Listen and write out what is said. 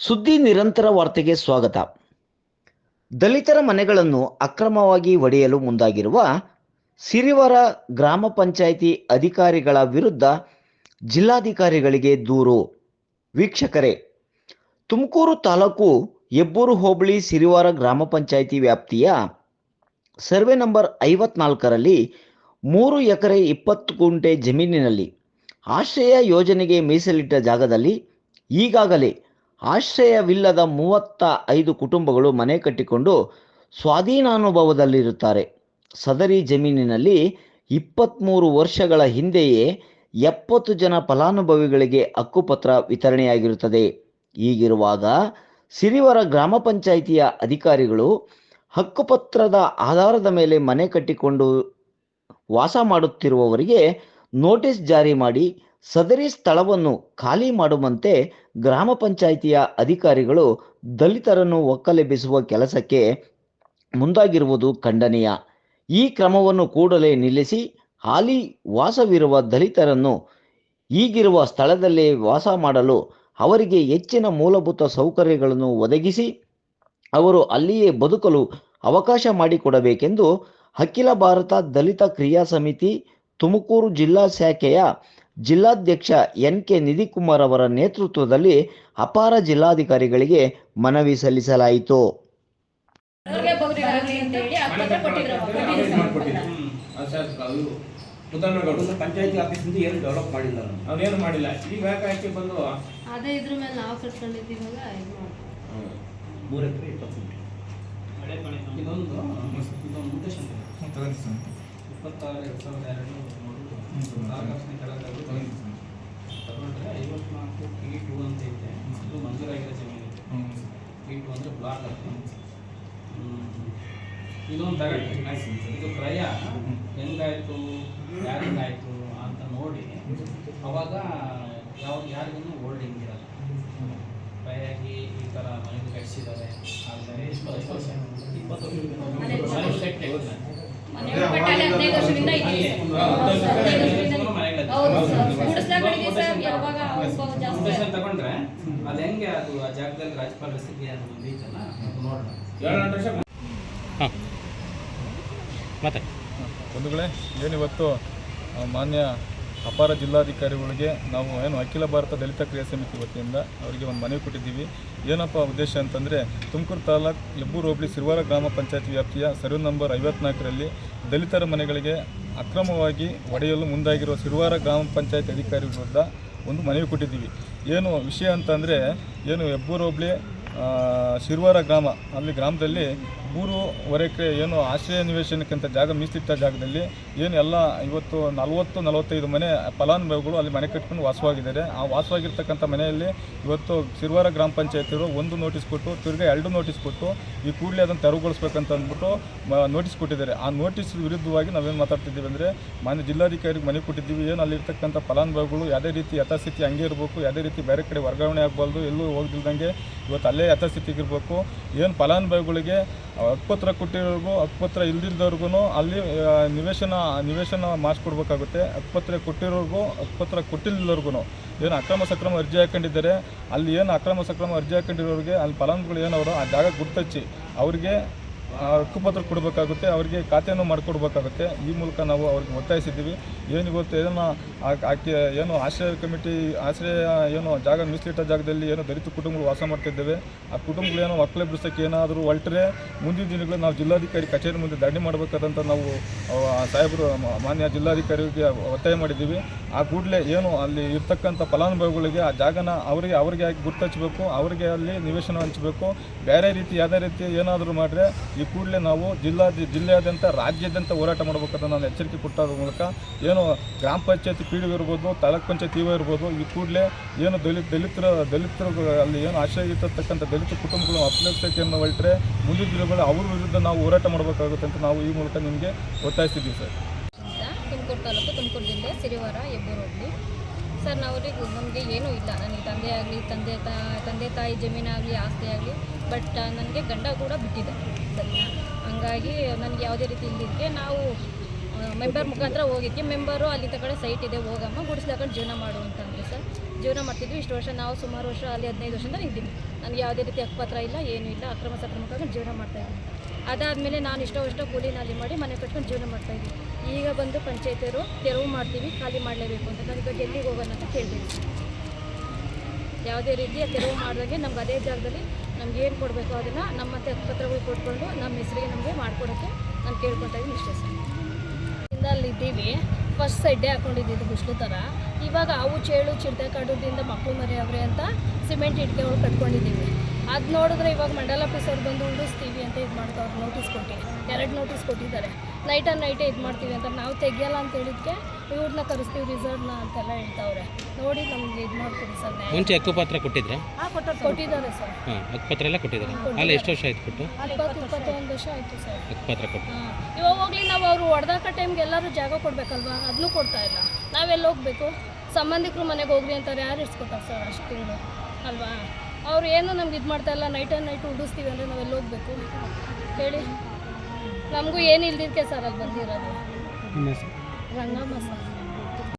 ಸುದ್ದಿ ನಿರಂತರ ವಾರ್ತೆಗೆ ಸ್ವಾಗತ. ದಲಿತರ ಮನೆಗಳನ್ನು ಅಕ್ರಮವಾಗಿ ಒಡೆಯಲು ಮುಂದಾಗಿರುವ ಸಿರಿವರ ಗ್ರಾಮ ಪಂಚಾಯಿತಿ ಅಧಿಕಾರಿಗಳ ವಿರುದ್ಧ ಜಿಲ್ಲಾಧಿಕಾರಿಗಳಿಗೆ ದೂರು. ವೀಕ್ಷಕರೇ, ತುಮಕೂರು ತಾಲೂಕು ಹೆಬ್ಬೂರು ಹೋಬಳಿ ಸಿರಿವಾರ ಗ್ರಾಮ ಪಂಚಾಯಿತಿ ವ್ಯಾಪ್ತಿಯ ಸರ್ವೆ ನಂಬರ್ ಐವತ್ನಾಲ್ಕರಲ್ಲಿ ಮೂರು ಎಕರೆ ಇಪ್ಪತ್ತು ಗುಂಟೆ ಜಮೀನಿನಲ್ಲಿ ಆಶ್ರಯ ಯೋಜನೆಗೆ ಮೀಸಲಿಟ್ಟ ಜಾಗದಲ್ಲಿ ಈಗಾಗಲೇ ಆಶ್ರಯವಿಲ್ಲದ ಮೂವತ್ತ ಐದು ಕುಟುಂಬಗಳು ಮನೆ ಕಟ್ಟಿಕೊಂಡು ಸ್ವಾಧೀನಾನುಭವದಲ್ಲಿರುತ್ತಾರೆ. ಸದರಿ ಜಮೀನಿನಲ್ಲಿ ಇಪ್ಪತ್ತ್ಮೂರು ವರ್ಷಗಳ ಹಿಂದೆಯೇ ಎಪ್ಪತ್ತು ಜನ ಫಲಾನುಭವಿಗಳಿಗೆ ಹಕ್ಕುಪತ್ರ ವಿತರಣೆಯಾಗಿರುತ್ತದೆ. ಹೀಗಿರುವಾಗ ಸಿರಿವರ ಗ್ರಾಮ ಪಂಚಾಯಿತಿಯ ಅಧಿಕಾರಿಗಳು ಹಕ್ಕುಪತ್ರದ ಆಧಾರದ ಮೇಲೆ ಮನೆ ಕಟ್ಟಿಕೊಂಡು ವಾಸ ಮಾಡುತ್ತಿರುವವರಿಗೆ ನೋಟಿಸ್ ಜಾರಿ ಮಾಡಿ ಸದರಿ ಸ್ಥಳವನ್ನು ಖಾಲಿ ಮಾಡುವಂತೆ ಗ್ರಾಮ ಪಂಚಾಯಿತಿಯ ಅಧಿಕಾರಿಗಳು ದಲಿತರನ್ನು ಒಕ್ಕಲೆಬ್ಬಿಸುವ ಕೆಲಸಕ್ಕೆ ಮುಂದಾಗಿರುವುದು ಖಂಡನೀಯ. ಈ ಕ್ರಮವನ್ನು ಕೂಡಲೇ ನಿಲ್ಲಿಸಿ ಹಾಲಿ ವಾಸವಿರುವ ದಲಿತರನ್ನು ಈಗಿರುವ ಸ್ಥಳದಲ್ಲೇ ವಾಸ ಮಾಡಲು ಅವರಿಗೆ ಹೆಚ್ಚಿನ ಮೂಲಭೂತ ಸೌಕರ್ಯಗಳನ್ನು ಒದಗಿಸಿ ಅವರು ಅಲ್ಲಿಯೇ ಬದುಕಲು ಅವಕಾಶ ಮಾಡಿಕೊಡಬೇಕೆಂದು ಅಖಿಲ ಭಾರತ ದಲಿತ ಕ್ರಿಯಾ ಸಮಿತಿ ತುಮಕೂರು ಜಿಲ್ಲಾ ಶಾಖೆಯ ಜಿಲ್ಲಾಧ್ಯಕ್ಷ ಎನ್ ಕೆ ನಿಧಿಕುಮಾರ್ ಅವರ ನೇತೃತ್ವದಲ್ಲಿ ಅಪಾರ ಜಿಲ್ಲಾಧಿಕಾರಿಗಳಿಗೆ ಮನವಿ ಸಲ್ಲಿಸಲಾಯಿತು. ಅವ್ರಿಗೆ ಬಗ್ರಿಗಾಗ್ಲಿ ಅಂತ ಹೇಳಿ ಆ ಕೊಟ್ಟಿದ್ರು. ಅದು ಸರ್ ಅದು ಮುದ್ದಣ್ಣಗೌಡರು ಒಂದು ಪಂಚಾಯತಿ ಆಫೀಸಿಂದ ಏನು ಡೆವಲಪ್ ಮಾಡಿಲ್ಲ ನಾನು ಅವನೇನು ಮಾಡಿಲ್ಲ. ಈಗ ಯಾಕೆ ಬಂದು? ಅದೇ ಇದ್ರ ಮೇಲೆ ನಾವು ಕಟ್ಕೊಂಡಿದ್ದೀವಲ್ಲ ಇದು ಮಾಡ್ತೀವಿ. ಮೂರು ಎಕರೆ ಇಪ್ಪತ್ತು ಗುಂಟೆ ಇದೊಂದು ಇದೊಂದು ಉದ್ದೇಶ ಇಪ್ಪತ್ತಾರು ಎರಡು ಸಾವಿರದ ಎರಡು. ಮೂರು ಆಗಸ್ಟ್ನ ಕೆಳಗಾಗಿ ಐವತ್ತು ನಾಲ್ಕು ಟಿ ಟು ಅಂತ ಐತೆ ಇದು ಮಂಜೂರಾಗಿರೋ ಜಮೀನು ಐತೆ ಟಿ ಟು ಅಂದರೆ ಬ್ಲಾಕ್ ಅಂತ ಇದೊಂದು ತಗೊಂಡ್ರಿ ಇದು ಕ್ರಯ ಹೆಂಗಾಯಿತು ಯಾರಿಂಗಾಯ್ತು ಅಂತ ನೋಡಿ ಅವಾಗ ಯಾವ ಯಾರಿಗೂ ಹೋಲ್ಡಿಂಗ್ ಇರಲ್ಲ ಕ್ರಯಾಗಿ ಈ ಥರ ಮನೆ ಕಟ್ಸಿದ್ದಾರೆ ಆದರೆ ಎಷ್ಟು ವರ್ಷ ಇಪ್ಪತ್ತು ಮನೆ ಸೆಟ್ ಆಗಿದೆ. ಮನೆ ಕಟ್ಟಾಲೆ ಹದಿನೈದು ವರ್ಷದಿಂದ ಇದೀವಿ ಸರ್. ಹದಿನೈದು ವರ್ಷದಿಂದ ಹೌದು ಸರ್ ಗುಡಿಸ್ಲಾಗಳಿಗೆ ಸರ್ ಯಾವಾಗ ಅನುಭವ ಜಾಸ್ತಿ ಮುಖೇಶನ್ ತಗೊಂಡ್ರೆ ಅದು ಹೆಂಗೆ ಅದು ಆ ಜಾಗದಲ್ಲಿ ಸ್ಥಿತಿ ಅದು ನೋಡೋಣ. ಬಂಧುಗಳೇ ಏನಿವತ್ತು ಆ, ಮಾನ್ಯ ಅಪಾರ ಜಿಲ್ಲಾಧಿಕಾರಿಗಳಿಗೆ ನಾವು ಏನು ಅಖಿಲ ಭಾರತ ದಲಿತ ಕ್ರಿಯಾ ಸಮಿತಿ ವತಿಯಿಂದ ಅವರಿಗೆ ಒಂದು ಮನವಿ ಕೊಟ್ಟಿದ್ದೀವಿ. ಏನಪ್ಪ ಉದ್ದೇಶ ಅಂತಂದರೆ ತುಮಕೂರು ತಾಲೂಕು ಹೆಬ್ಬೂರು ಹೋಬಳಿ ಸಿರುವಾರ ಗ್ರಾಮ ಪಂಚಾಯತ್ ವ್ಯಾಪ್ತಿಯ ಸರ್ವೆ ನಂಬರ್ ಐವತ್ನಾಲ್ಕರಲ್ಲಿ ದಲಿತರ ಮನೆಗಳಿಗೆ ಅಕ್ರಮವಾಗಿ ಒಡೆಯಲು ಮುಂದಾಗಿರುವ ಸಿರುವಾರ ಗ್ರಾಮ ಪಂಚಾಯತ್ ಅಧಿಕಾರಿ ವಿರುದ್ಧ ಒಂದು ಮನವಿ ಕೊಟ್ಟಿದ್ದೀವಿ. ಏನು ವಿಷಯ ಅಂತಂದರೆ ಏನು ಹೆಬ್ಬೂರು ಹೋಬಳಿ ಶಿರ್ವಾರ ಗ್ರಾಮ, ಅಲ್ಲಿ ಗ್ರಾಮದಲ್ಲಿ ಮೂರುವರೆ ಎಕರೆ ಏನು ಆಶ್ರಯ ನಿವೇಶನಕ್ಕಿಂತ ಜಾಗ ಮೀಸಲಿಟ್ಟ ಜಾಗದಲ್ಲಿ ಏನು ಎಲ್ಲ ಇವತ್ತು ನಲವತ್ತು, ನಲವತ್ತೈದು ಮನೆ ಫಲಾನುಭವಿಗಳು ಅಲ್ಲಿ ಮನೆ ಕಟ್ಕೊಂಡು ವಾಸವಾಗಿದ್ದಾರೆ. ಆ ವಾಸವಾಗಿರ್ತಕ್ಕಂಥ ಮನೆಯಲ್ಲಿ ಇವತ್ತು ಶಿರ್ವಾರ ಗ್ರಾಮ ಪಂಚಾಯತಿಯವರು ಒಂದು ನೋಟಿಸ್ ಕೊಟ್ಟು, ತಿರ್ಗಾ ಎರಡು ನೋಟಿಸ್ ಕೊಟ್ಟು, ಈ ಕೂಡಲೇ ಅದನ್ನು ತೆರವುಗೊಳಿಸ್ಬೇಕಂತ ಅಂದ್ಬಿಟ್ಟು ನೋಟಿಸ್ ಕೊಟ್ಟಿದ್ದಾರೆ. ಆ ನೋಟಿಸ್ ವಿರುದ್ಧವಾಗಿ ನಾವೇನು ಮಾತಾಡ್ತಿದ್ದೀವಿ ಅಂದರೆ, ಮಾನ್ಯ ಜಿಲ್ಲಾಧಿಕಾರಿಗೆ ಮನೆ ಕೊಟ್ಟಿದ್ದೀವಿ. ಏನು ಅಲ್ಲಿರ್ತಕ್ಕಂಥ ಫಲಾನುಭವಿಗಳು ಯಾವುದೇ ರೀತಿ ಯಥಾಸ್ಥಿತಿ ಹಂಗೆ ಇರಬೇಕು, ಯಾವುದೇ ರೀತಿ ಬೇರೆ ಕಡೆ ವರ್ಗಾವಣೆ ಆಗಬಾರ್ದು, ಎಲ್ಲೂ ಹೋಗ್ದಿಲ್ದಂಗೆ ಇವತ್ತು ಅಲ್ಲೇ ಯಥಾಸ್ಥಿತಿಗಿರ್ಬೇಕು ಏನು ಫಲಾನುಭವಿಗಳಿಗೆ ಹಕ್ಕುಪತ್ರ ಕೊಟ್ಟಿರೋರ್ಗು ಹಕ್ಕುಪತ್ರ ಇಲ್ದಿದ್ದವ್ರಿಗೂ ಅಲ್ಲಿ ನಿವೇಶನ ನಿವೇಶನ ಮಾಡಿಸ್ಕೊಡ್ಬೇಕಾಗುತ್ತೆ. ಹಕ್ಕುಪತ್ರ ಕೊಟ್ಟಿರೋರ್ಗು ಹಕ್ಕುಪತ್ರ ಕೊಟ್ಟಿಲ್ಲದವ್ರಿಗೂ ಏನು ಅಕ್ರಮ ಸಕ್ರಮ ಅರ್ಜಿ ಹಾಕೊಂಡಿದ್ದಾರೆ, ಅಲ್ಲಿ ಏನು ಅಕ್ರಮ ಸಕ್ರಮ ಅರ್ಜಿ ಹಾಕೊಂಡಿರೋರಿಗೆ, ಅಲ್ಲಿ ಫಲಾನುಭವಿಗಳು ಏನವರು, ಆ ಜಾಗ ಗುರ್ತಚ್ಚಿ ಅವರಿಗೆ ಹಕ್ಕುಪತ್ರ ಕೊಡಬೇಕಾಗುತ್ತೆ, ಅವರಿಗೆ ಖಾತೆಯನ್ನು ಮಾಡಿಕೊಡ್ಬೇಕಾಗುತ್ತೆ. ಈ ಮೂಲಕ ನಾವು ಅವ್ರಿಗೆ ಒತ್ತಾಯಿಸಿದ್ದೀವಿ. ಏನು ಗೊತ್ತು ಏನೋ ಆಕೆ ಏನು ಆಶ್ರಯ ಕಮಿಟಿ, ಆಶ್ರಯ ಏನು ಜಾಗ ಮೀಸಲಿಟ್ಟ ಜಾಗದಲ್ಲಿ ಏನೋ ದಲಿತ ಕುಟುಂಬಗಳು ವಾಸ ಮಾಡ್ತಿದ್ದೇವೆ ಆ ಕುಟುಂಬಗಳು ಏನೋ ಒಕ್ಕಲೆಬ್ಬಿಸೋಕ್ಕೆ ಏನಾದರೂ ಹೊರಟ್ರೆ ಮುಂದಿನ ದಿನಗಳು ನಾವು ಜಿಲ್ಲಾಧಿಕಾರಿ ಕಚೇರಿ ಮುಂದೆ ದಂಡೆ ಮಾಡಬೇಕಾದಂತ ನಾವು ಸಾಹೇಬರು ಮಾನ್ಯ ಜಿಲ್ಲಾಧಿಕಾರಿಗೆ ಒತ್ತಾಯ ಮಾಡಿದ್ದೀವಿ. ಆ ಕೂಡಲೇ ಏನು ಅಲ್ಲಿ ಇರ್ತಕ್ಕಂಥ ಫಲಾನುಭವಿಗಳಿಗೆ ಆ ಜಾಗನ ಅವರಿಗೆ ಅವರಿಗೆ ಗುರ್ತಚ್ಚಬೇಕು ಅವರಿಗೆ ಅಲ್ಲಿ ನಿವೇಶನ ಹಂಚಬೇಕು. ಬೇರೆ ರೀತಿ, ಯಾವುದೇ ರೀತಿ ಏನಾದರೂ ಮಾಡಿದ್ರೆ ಈ ಕೂಡಲೇ ನಾವು ಜಿಲ್ಲಾ ಜಿಲ್ಲೆಯಾದ್ಯಂತ ರಾಜ್ಯಾದ್ಯಂತ ಹೋರಾಟ ಮಾಡಬೇಕಂತ ನಾನು ಎಚ್ಚರಿಕೆ ಕೊಟ್ಟಾದ ಮೂಲಕ ಏನು ಗ್ರಾಮ ಪಂಚಾಯತಿ ಪಿ ಇರ್ಬೋದು, ತಾಲೂಕ್ ಪಂಚಾಯತ್ ಇವ ಇರ್ಬೋದು, ಈ ಕೂಡಲೇ ಏನು ದಲಿತ, ದಲಿತರ ದಲಿತರ ಅಲ್ಲಿ ಏನು ಆಶ್ರಯ ಇರ್ತಕ್ಕಂಥ ದಲಿತ ಕುಟುಂಬಗಳು ಅಪ್ಲಕ್ಷತೆಯನ್ನು ಹೊರಟ್ರೆ ಮುಂದಿನ ದಿನಗಳು ಅವ್ರ ವಿರುದ್ಧ ನಾವು ಹೋರಾಟ ಮಾಡಬೇಕಾಗುತ್ತೆ ಅಂತ ನಾವು ಈ ಮೂಲಕ ನಿಮಗೆ ಒತ್ತಾಯಿಸ್ತಿದ್ದೀವಿ ಸರ್. ತುಮಕೂರು ತಾಲೂಕು ತುಮಕೂರು ಜಿಲ್ಲೆ ಸಿರಿವಾರ ಹೆಬ್ಬೂರು ಸರ್ ನಾವರಿಗೆ ನಮಗೆ ಏನೂ ಇಲ್ಲ. ನನಗೆ ತಂದೆ ಆಗಲಿ, ತಂದೆ ತಾ, ತಂದೆ ತಾಯಿ ಜಮೀನಾಗಲಿ, ಆಸ್ತಿ ಆಗಲಿ ಬಟ್ ನನಗೆ ಗಂಡ ಕೂಡ ಬಿಟ್ಟಿದೆ ಹಂಗಾಗಿ ನನಗೆ ಯಾವುದೇ ರೀತಿ ಇಲ್ಲಿದ್ದಕ್ಕೆ ನಾವು ಮೆಂಬರ್ ಮುಖಾಂತರ ಹೋಗಿದ್ದೆ ಮೆಂಬರು ಅಲ್ಲಿ ತಗೊಂಡೆ ಸೈಟ್ ಇದೆ, ಹೋಗಮ್ಮ, ಗುಡಿಸ್ಲಾಕೊಂಡು ಜೀವನ ಮಾಡು ಸರ್. ಜೀವನ ಮಾಡ್ತಿದ್ವಿ. ಇಷ್ಟು ವರ್ಷ ನಾವು ಸುಮಾರು ವರ್ಷ ಅಲ್ಲಿ ಹದಿನೈದು ವರ್ಷದಿಂದ ಇದ್ದೀವಿ. ನನಗೆ ಯಾವುದೇ ರೀತಿ ಹಕ್ಕುಪತ್ರ ಇಲ್ಲ, ಏನೂ ಇಲ್ಲ. ಅಕ್ರಮ, ಸಕ್ರಮಕ್ಕಾಗಿ ಜೀವನ ಮಾಡ್ತಾಯಿದ್ವಿ ಅದಾದಮೇಲೆ ನಾನು ಇಷ್ಟೋ ಇಷ್ಟೋ ನಾಲಿ ಮಾಡಿ ಮನೆ ಕಟ್ಕೊಂಡು ಜೀವನ ಮಾಡ್ತಾಯಿದ್ವಿ ಈಗ ಬಂದು ಪಂಚಾಯತಿಯರು ತೆರವು ಮಾಡ್ತೀವಿ, ಖಾಲಿ ಮಾಡಲೇಬೇಕು ಅಂತ. ನನಗೆ ಎಲ್ಲಿಗೆ ಹೋಗೋಣ ಅಂತ ಕೇಳಿದೆ ಯಾವುದೇ ರೀತಿಯ ತೆರವು ಮಾಡಿದಾಗೆ ನಮ್ಗೆ ಅದೇ ಜಾಗದಲ್ಲಿ ನಮ್ಗೆ ಏನು ಕೊಡಬೇಕು ಅದನ್ನು ನಮ್ಮಂತೆ ಹಕ್ಕುಪತ್ರಗಳು ಕೊಟ್ಕೊಂಡು ನಮ್ಮ ಹೆಸರಿಗೆ ನಮಗೆ ಮಾಡ್ಕೊಡೋಕ್ಕೆ ನಾನು ಕೇಳ್ಕೊತಾ ಇದ್ದೀನಿ ಇಷ್ಟೇ ಸರ್. ಅಲ್ಲಿದ್ದೀವಿ ಫಸ್ಟ್ ಸೆಡ್ಡೆ ಹಾಕೊಂಡಿದ್ದು ಗುಸ್ಲು ಥರ. ಇವಾಗ ಅವು ಚೇಳು ಚಿರತೆ ಕಾಡೋದ್ರಿಂದ ಮಕ್ಕಳು ಮರೆಯವ್ರೆ ಅಂತ ಸಿಮೆಂಟ್ ಇಟ್ಕೆಗಳು ಕಟ್ಕೊಂಡಿದ್ದೀವಿ. ಅದು ನೋಡಿದ್ರೆ ಇವಾಗ ಮಂಡಲ ಆಫೀಸ್ ಅವ್ರು ಬಂದು ಉಳಿಸ್ತೀವಿ ಅಂತ ಇದು ಮಾಡ್ತಾರೆ ಅವ್ರು ನೋಟಿಸ್ ಕೊಟ್ಟು ಎರಡು ನೋಟಿಸ್ ಕೊಟ್ಟಿದ್ದಾರೆ. ನೈಟ್ ಆ್ಯಂಡ್ ನೈಟೇ ಇದು ಮಾಡ್ತೀವಿ ಅಂತ ನಾವು ತೆಗಿಯಲ್ಲ ಅಂತ ಹೇಳಿದ್ಕೆ ಇವ್ರನ್ನ ಕರೆಸ್ತೀವಿ ರಿಸರ್ವ್ನ ಅಂತೆಲ್ಲ ಹೇಳ್ತಾವ್ರೆ. ನೋಡಿ ನಮ್ಗೆ ಇದು ಮಾಡ್ತೀವಿ ಸರ್ ಮುಂಚೆ ಹಕ್ಕುಪತ್ರ ಕೊಟ್ಟಿದ್ರೆ? ಕೊಟ್ಟಿದ್ದಾರೆ ಸರ್. ಹಾಂ ಹಕ್ಕುಪತ್ರ ಎಲ್ಲ ಕೊಟ್ಟಿದ್ದಾರೆ. ಅಲ್ಲ ಎಷ್ಟು ವರ್ಷ ಆಯ್ತು ಕೊಟ್ಟು? ಇಪ್ಪತ್ತು ಇಪ್ಪತ್ತೊಂದು ವರ್ಷ ಆಯಿತು ಸರ್. ಹಕ್ಕುಪತ್ರ ಕೊಟ್ಟು. ಇವಾಗ ಹೋಗ್ಲಿ ನಾವು ಅವರು ಹೊಡೆದಾಕ ಟೈಮ್ಗೆ ಎಲ್ಲರೂ ಜಾಗ ಕೊಡಬೇಕಲ್ವಾ? ಅದನ್ನೂ ಕೊಡ್ತಾ ಇಲ್ಲ. ನಾವೆಲ್ಲ ಹೋಗ್ಬೇಕು? ಸಂಬಂಧಿಕರು ಮನೆಗೆ ಹೋಗ್ರಿ ಅಂತಾರೆ ಯಾರು ಇಸ್ಕೊತಾರೆ ಸರ್ ಅಷ್ಟು ತಿಂಗಳು? ಅಲ್ವಾ? ಅವ್ರು ಏನು ನಮ್ಗೆ ಇದು ಮಾಡ್ತಾ ಇಲ್ಲ ನೈಟ್ ಆ್ಯಂಡ್ ನೈಟ್ ಉಡಿಸ್ತೀವಿ ಅಂದರೆ ನಾವೆಲ್ಲ ಹೋಗ್ಬೇಕು? ಹೇಳಿ. ನಮಗೂ ಏನು ಇಲ್ದಿದ್ದಕ್ಕೆ ಸರ್ ಅಲ್ಲಿ ಬಂದಿರೋದು. ರಂಗಮ್ಮ ಸರ್